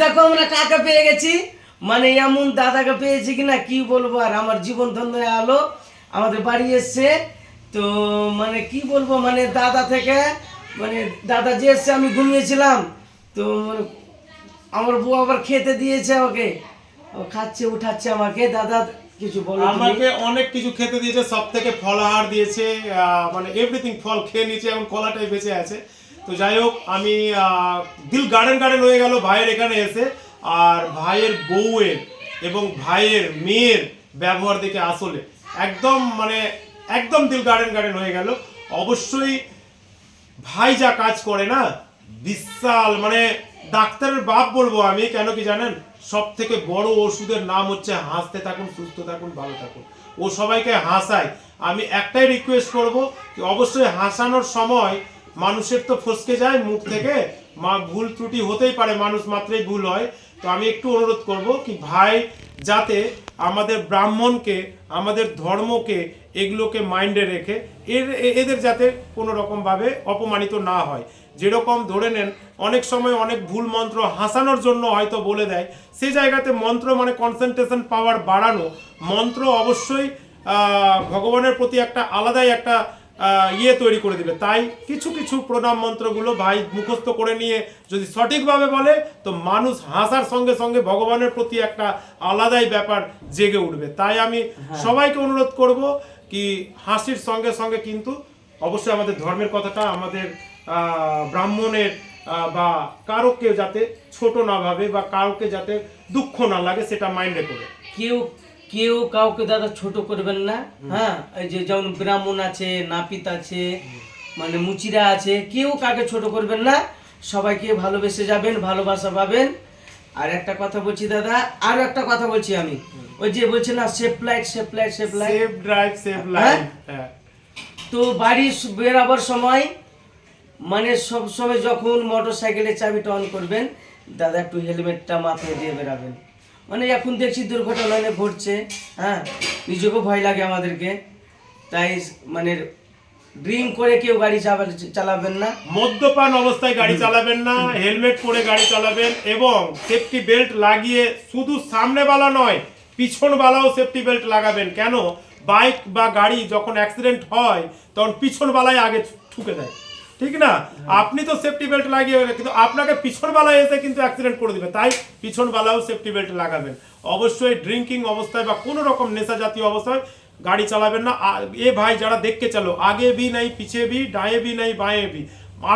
দেখো আমরা কাকা পেয়ে গেছি? মানে এমন দাদাকে পেয়েছি কিনা কি বলব? আর আমার জীবন ধন্য আলো আমাদের বাড়ি এসছে। তো মানে কি বলব? মানে দাদা থেকে মানে দাদা যে এসছে, আমি ঘুমিয়েছিলাম। তো আমার বউ আবার খেতে দিয়েছে ওকে ও খাচ্ছে, উঠাচ্ছে আমাকে। দাদা, কিছু বলো আমাকে অনেক কিছু খেতে দিয়েছে সব থেকে ফলাহার দিয়েছে মানে এভরিথিং ফল খেয়ে নিয়েছে এবং কলাটাই বেঁচে আছে। তো যাই হোক, আমি দিল গার্ডেন গার্ডেন হয়ে গেল, ভাইয়ের এখানে এসে। আর ভাইয়ের বউয়ের এবং ভাইয়ের মেয়ের ব্যবহার দেখে আসলে একদম মানে একদম দিল গার্ডেন গার্ডেন হয়ে গেল। অবশ্যই ভাই যা কাজ করে না, বিশাল মানে ডাক্তারের বাপ বলব আমি, কেন কি জানেন? সব থেকে বড় ওষুধের নাম হচ্ছে হাসতে থাকুন, সুস্থ থাকুন, ভালো থাকুন। ও সবাইকে হাসায়। আমি একটাই রিকোয়েস্ট করব অবশ্যই হাসানোর সময় মানুষের তো ফসকে যায় মুখ থেকে। মা, ভুল ত্রুটি হতেই পারে, মানুষ মাত্রই ভুল হয়। তো আমি একটু অনুরোধ করব কি ভাই, যাতে আমাদের ব্রাহ্মণকে, আমাদের ধর্মকে এগুলোকে মাইন্ডে রেখে, এর, এদের যাতে কোনো রকমভাবে অপমানিত না হয়। যেরকম ধরে নেন, অনেক সময় অনেক ভুল মন্ত্র হাসানোর জন্য হয়তো বলে দেয়। সে জায়গাতে মন্ত্র মানে কনসেন্ট্রেশন পাওয়ার বাড়ানো। মন্ত্র অবশ্যই ভগবানের প্রতি একটা আলাদাই একটা ইয়ে তৈরি করে দিবে তাই কিছু কিছু প্রণাম মন্ত্রগুলো ভাই মুখস্থ করে নিয়ে যদি সঠিকভাবে বলে তো মানুষ হাসার সঙ্গে সঙ্গে ভগবানের প্রতি একটা আলাদাই ব্যাপার জেগে উঠবে। তাই আমি সবাইকে অনুরোধ করব কি হাসির সঙ্গে সঙ্গে কিন্তু অবশ্যই আমাদের ধর্মের কথাটা আমাদের ব্রাহ্মণের বা কারোকে যাতে ছোট না ভাবে বা কাউকে যাতে দুঃখ না লাগে সেটা মাইন্ডে করে। কেউ কেউ কাউকে দাদা ছোট করবেন না হ্যাঁ? এই যে যেমন ব্রাহ্মণ আছে নাপিত আছে মানে মুচিরা আছে কেউ কাকে ছোট করবেন না সবাইকে ভালোবেসে যাবেন ভালোবাসা পাবেন। আর একটা কথা বলছি দাদা আর একটা কথা বলছি আমি। ওই যে বলছে না safe light safe light safe light safe drive safe? হ্যাঁ? তো বাড়ি বেরাবার সময় মানে সব সময় যখন মোটর সাইকেলের চাবিটা অন করবেন দাদা একটু হেলমেটটা মাথায় দিয়ে বেরাবেন। মানে এখন দেখছি দুর্ঘটনা ঘটছে হ্যাঁ? নিজেকেও ভয় লাগে আমাদেরকে। তাই মানে ড্রিঙ্ক করে কেউ গাড়ি চালাবেন না। মদ্যপান অবস্থায় গাড়ি চালাবেন না হেলমেট পরে গাড়ি চালাবেন এবং সেফটি বেল্ট লাগিয়ে শুধু সামনে বালা নয় পিছন বালাও সেফটি বেল্ট লাগাবেন। কেন? বাইক বা গাড়ি যখন অ্যাক্সিডেন্ট হয় তখন পিছন বালায় আগে ঠুকে দেয় ঠিক না? আপনি তো সেফটি বেল্ট লাগিয়ে কিন্তু আপনাকে পিছন বালায় এসে কিন্তু অ্যাক্সিডেন্ট করে দিবে। তাই পিছন বালাও সেফটি বেল্ট লাগাবেন। অবশ্যই ড্রিঙ্কিং অবস্থায় বা কোনো রকম নেশা জাতীয় অবস্থায় গাড়ি চালাবেন না। এ ভাই যারা দেখকে চলো, আগে বি নাই, পিছে বি, ডায়ে বি নাই, বাঁয়ে বি।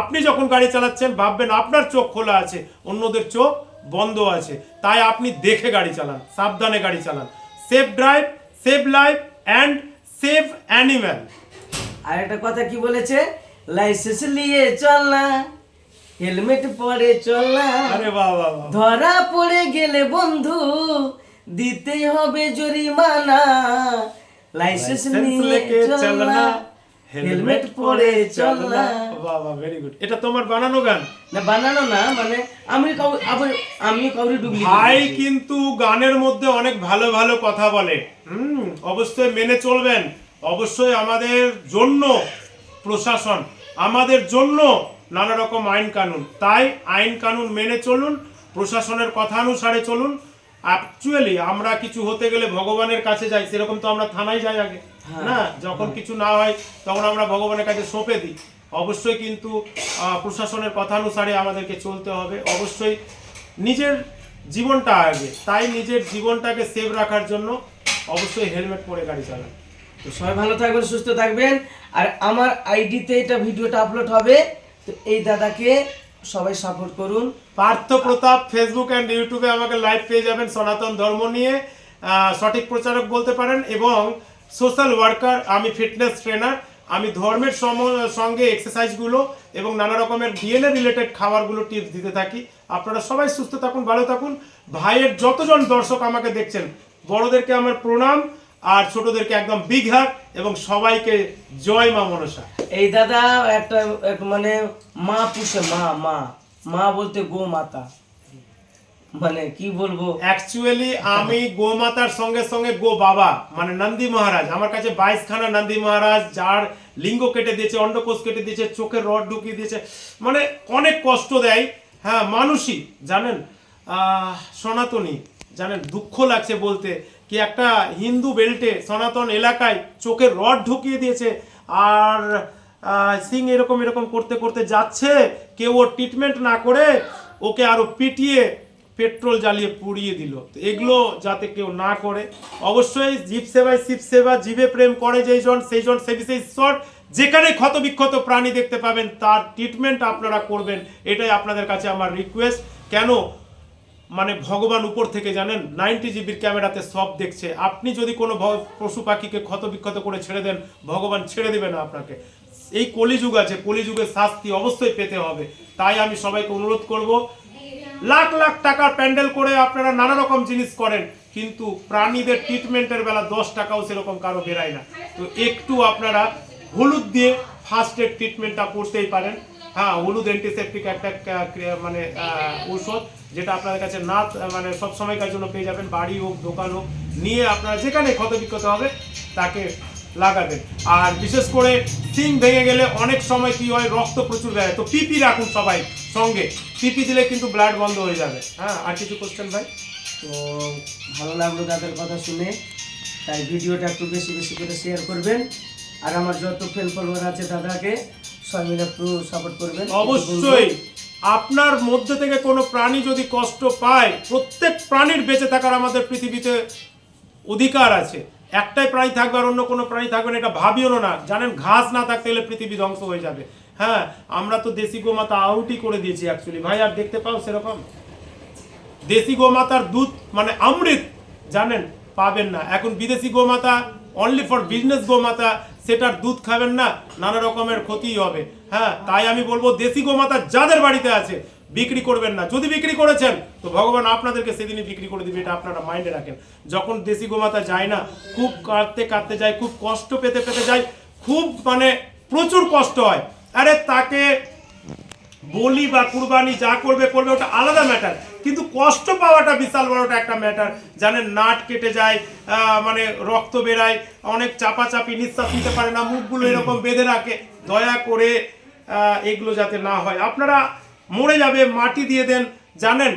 আপনি যখন গাড়ি চালাচ্ছেন, ভাববেন আপনার চোখ খোলা আছে, অন্যদের চোখ বন্ধ আছে। তাই আপনি দেখে গাড়ি চালান, সাবধানে গাড়ি চালান। Safe drive save life and save animal আর একটা কথা কি বলেছে? লাইসেন্স নিয়ে চল হেলমেট পরে চল আরে বাহ ধরা পড়ে গেলে বন্ধু দিতেই হবে জরিমানা। লাইসেন্স নিয়ে চল হেলমেট পরে চল। বাহ ভেরি গুড এটা তোমার বানানো গান? না বানানো না মানে আমি কাউ আবার আমি কাউরি ডুবলি ভাই কিন্তু গানের মধ্যে অনেক ভালো ভালো কথা বলে। হুম অবশ্যই মেনে চলবেন। অবশ্যই আমাদের জন্য প্রশাসন আমাদের জন্য নানা রকম আইন কানুন। তাই আইন কানুন মেনে চলুন প্রশাসনের কথা অনুসারে চলুন। অ্যাকচুয়ালি আমরা কিছু হতে গেলে ভগবানের কাছে যাই সেরকম তো আমরা থানায় যাই আগে না? যখন কিছু না হয় তখন আমরা ভগবানের কাছে সঁপে দিই। অবশ্যই কিন্তু প্রশাসনের কথা অনুসারে আমাদেরকে চলতে হবে। অবশ্যই নিজের জীবনটা আগে তাই নিজের জীবনটাকে সেভ রাখার জন্য অবশ্যই হেলমেট পরে গাড়ি চালান। তো সবাই ভালো থাকবেন, সুস্থ থাকবেন। আর আমার আইডিতে এটা ভিডিওটা আপলোড হবে। তো এই দাদাকে সবাই সাপোর্ট করুন। পার্থ প্রতাপ ফেসবুক অ্যান্ড ইউটিউবে আমাকে লাইভ পেয়ে যাবেন সনাতন ধর্ম নিয়ে। সঠিক প্রচারক বলতে পারেন এবং সোশ্যাল ওয়ার্কার আমি ফিটনেস ট্রেনার আমি ধর্মের সঙ্গে এক্সারসাইজগুলো এবং নানা রকমের ডিএনএ রিলেটেড খাবারগুলো টিপস দিতে থাকি। আপনারা সবাই সুস্থ থাকুন, ভালো থাকুন। ভাইয়ের যতজন দর্শক আমাকে দেখছেন, বড়দেরকে আমার প্রণাম। আর ছোটদেরকে একদম বিগ হাত এবং সবাইকে জয় মা মনসা। এই দাদা একটা মানে মা পুষে মা মা। মা বলতে গো মাতা মানে কি বলব? অ্যাকচুয়ালি আমি গোমাতার সঙ্গে সঙ্গে গো বাবা মানে নন্দী মহারাজ। আমার কাছে বাইশ খানা নন্দী মহারাজ যার লিঙ্গ কেটে দিয়েছে অন্ডকোষ কেটে দিয়েছে চোখের রড ঢুকিয়ে দিয়েছে। মানে অনেক কষ্ট দেয়। হ্যাঁ মানুষই জানেন? আহ, সনাতনী। জানেন, দুঃখ লাগছে বলতে কি একটা হিন্দু বেল্টে সনাতন এলাকায় চোখের রড ঢুকিয়ে দিয়েছে আর সিং এরকম এরকম করতে করতে যাচ্ছে, কেউ ওর ট্রিটমেন্ট না করে ওকে আরও পিটিয়ে পেট্রোল জ্বালিয়ে পুড়িয়ে দিল। এগুলো যাতে কেউ না করে। অবশ্যই জীব সেবায় শিব সেবা, জীবে প্রেম করে যেই জন, সেই জন সে বিশেষ ঈশ্বর, যেখানে ক্ষত বিক্ষত প্রাণী দেখতে পাবেন, তার ট্রিটমেন্ট আপনারা করবেন। এটাই আপনাদের কাছে আমার রিকোয়েস্ট কেন? মানে ভগবান উপর থেকে জানেন, নাইনটি জিবির ক্যামেরাতে সব দেখছে। আপনি যদি কোনো পশু পাখিকে ক্ষত বিক্ষত করে ছেড়ে দেন, ভগবান ছেড়ে দেবে না আপনাকে। এই কলিযুগ আছে, কলিযুগের শাস্তি অবশ্যই পেতে হবে। তাই আমি সবাইকে অনুরোধ করব, লাখ লাখ টাকার প্যান্ডেল করে আপনারা নানা রকম জিনিস করেন, কিন্তু প্রাণীদের ট্রিটমেন্টের বেলা দশ টাকাও সেরকম কারও বেরায় না। তো একটু আপনারা হলুদ দিয়ে ফার্স্ট এড ট্রিটমেন্টটা করতেই পারেন। হ্যাঁ হলুদ অ্যান্টিসেপটিক একটা মানে ঔষধ। যেটা আপনাদের কাছে না মানে সব সময়কার জন্য পেয়ে যাবেন বাড়ি হোক দোকান হোক নিয়ে আপনারা যেখানে ক্ষত বিক্ষত হবে তাকে লাগাবেন। আর বিশেষ করে সিং ভেঙে গেলে অনেক সময় কি হয় রক্ত প্রচুর বেড়ে তো পিপি রাখুন সবাই সঙ্গে। পিপি দিলে কিন্তু ব্লাড বন্ধ হয়ে যাবে। হ্যাঁ আর কিছু কোশ্চেন ভাই? তো ভালো লাগল দাদার কথা শুনে। তাই ভিডিওটা একটু বেশি বেশি করে শেয়ার করবেন। আর আমার যত ফ্রেন্ড ফলোয়ার আছে দাদাকে সবাই মিলে একটু সাপোর্ট করবেন। অবশ্যই। আপনার মধ্যে থেকে কোনো প্রাণী যদি কষ্ট পায়, প্রত্যেক প্রাণীর বেঁচে থাকার আমাদের পৃথিবীতে অধিকার আছে। একটাই প্রাণী থাকবে আর অন্য কোনো প্রাণী থাকবে না, এটা ভাবিও না। জানেন, ঘাস না থাকতে গেলে পৃথিবী ধ্বংস হয়ে যাবে। হ্যাঁ আমরা তো দেশি গোমাতা আউটই করে দিয়েছি অ্যাকচুয়ালি ভাই, আর দেখতে পাও সেরকম? দেশি গোমাতার দুধ মানে অমৃত, জানেন, পাবেন না। এখন বিদেশি গোমাতা অনলি ফর বিজনেস গোমাতা সেটার দুধ খাবেন না, নানা রকমের ক্ষতি হবে। হ্যাঁ তাই আমি বলব, দেশি গোমাতা যাদের বাড়িতে আছে, বিক্রি করবেন না। যদি বিক্রি করেছেন, তো ভগবান আপনাদেরকে সেদিনই বিক্রি করে দিবে, এটা আপনারা মাইন্ডে রাখেন। যখন দেশি গোমাতা যায় না, খুব কাঁদতে কাঁদতে যায়, খুব কষ্ট পেতে পেতে যায়, খুব মানে প্রচুর কষ্ট হয়। আরে তাকে বলি বা কুরবানি যা করবে করবে, ওটা আলাদা ম্যাটার কিন্তু কষ্ট পাওয়াটা বিশাল বড়টা একটা ম্যাটার জানেন, নাট কেটে যায় মানে রক্ত বেরায়, অনেক চাপাচাপি, নিঃশ্বাস নিতে পারে না, মুখগুলো এরকম বেঁধে রাখে। দয়া করে এগুলো যাতে না হয়। আপনারা মরে যাবে, মাটি দিয়ে দেন। জানেন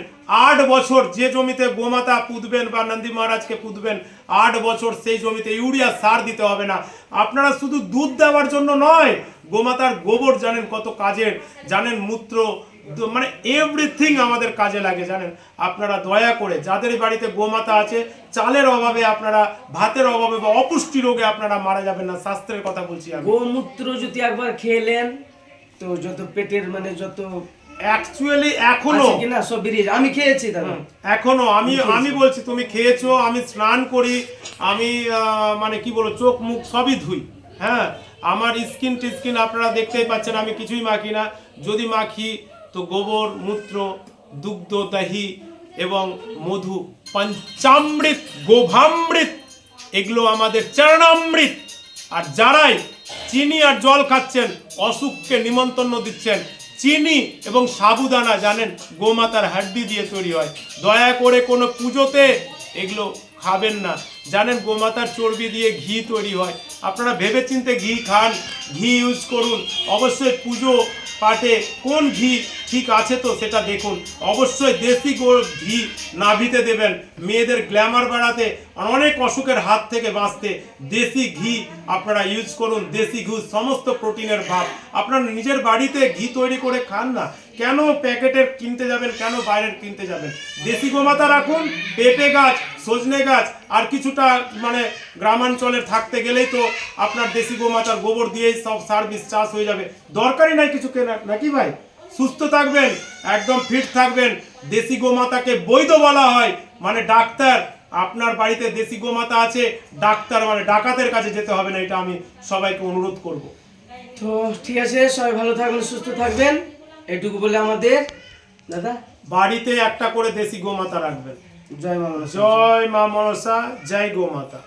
আট বছর যে জমিতে গোমাতা পুঁতবেন বা নন্দী মহারাজকে পুঁতবেন, আট বছর সেই জমিতে ইউরিয়া সার দিতে হবে না। আপনারা শুধু দুধ দেওয়ার জন্য নয়, গোমাতার গোবর জানেন কত কাজের, জানেন মূত্র মানে এভরিথিং আমাদের কাজে লাগে, জানেন। আপনারা দয়া করে, যাদের বাড়িতে গোমাতা আছে, চালের অভাবে আপনারা, ভাতের অভাবে বা অপুষ্টি রোগে আপনারা মারা যাবেন না, শাস্ত্রের কথা বলছি গোমূত্র যদি একবার খেলেন তো যত পেটের মানে যত অ্যাকচুয়ালি এখনও। কিনা? সব বেরিয়ে আমি খেয়েছি দাদা। এখনও। আমি আমি বলছি তুমি খেয়েছো আমি স্নান করি আমি মানে কি বলো চোখ মুখ সবই ধুই। হ্যাঁ? আমার স্কিন টিস্কিন আপনারা দেখতেই পাচ্ছেন আমি কিছুই মাখি না। যদি মাখি তো গোবর মূত্র দুগ্ধ দহি এবং মধু পঞ্চামৃত গোভামৃত এগুলো আমাদের চরণামৃত। আর যারাই চিনি আর জল খাচ্ছেন অসুখকে নিমন্ত্রণ দিচ্ছেন চিনি এবং সাবুদানা, জানেন, গোমাতার হাড্ডি দিয়ে তৈরি হয়। দয়া করে কোনো পুজোতে এগুলো খাবেন না। জানেন, গোমাতার চর্বি দিয়ে ঘি তৈরি হয়। আপনারা ভেবেচিন্তে ঘি খান, ঘি ইউজ করুন। অবশ্যই পুজো পাটে কোন ঘি ঠিক আছে তো সেটা দেখুন। অবশ্যই দেশি ঘি নাভিতে দেবেন। মেয়েদের গ্ল্যামার বাড়াতে অনেক অসুখের হাত থেকে বাঁচতে দেশি ঘি আপনারা ইউজ করুন। দেশি ঘি সমস্ত প্রোটিনের ভাব। আপনারা নিজের বাড়িতে ঘি তৈরি করে খান না। কেন প্যাকেটের কিনতে যাবেন, কেন বাইরের কিনতে যাবেন? দেশি গোমাতা রাখুন, পেঁপে গাছ, সজনে গাছ, আর কিছুটা মানে গ্রামাঞ্চলের থাকতে গেলেই তো আপনার দেশি গোমাতার গোবর দিয়েই সব সার্ভিস চাষ হয়ে যাবে। দরকারই নাই কিছু কেনার নাকি ভাই? সুস্থ থাকবেন, একদম ফিট থাকবেন। দেশি গোমাতাকে বৈধ বলা হয় মানে ডাক্তার, আপনার বাড়িতে দেশি গোমাতা আছে, ডাক্তার মানে ডাকাতের কাছে যেতে হবে না, এটা আমি সবাইকে অনুরোধ করব। তো ঠিক আছে, সবাই ভালো থাকবেন, সুস্থ থাকবেন। এইটুকু বলে আমাদের দাদা? বাড়িতে একটা করে দেশি গোমাতা রাখবেন। জয় মামা জয় মা মনসা জয় গোমাতা।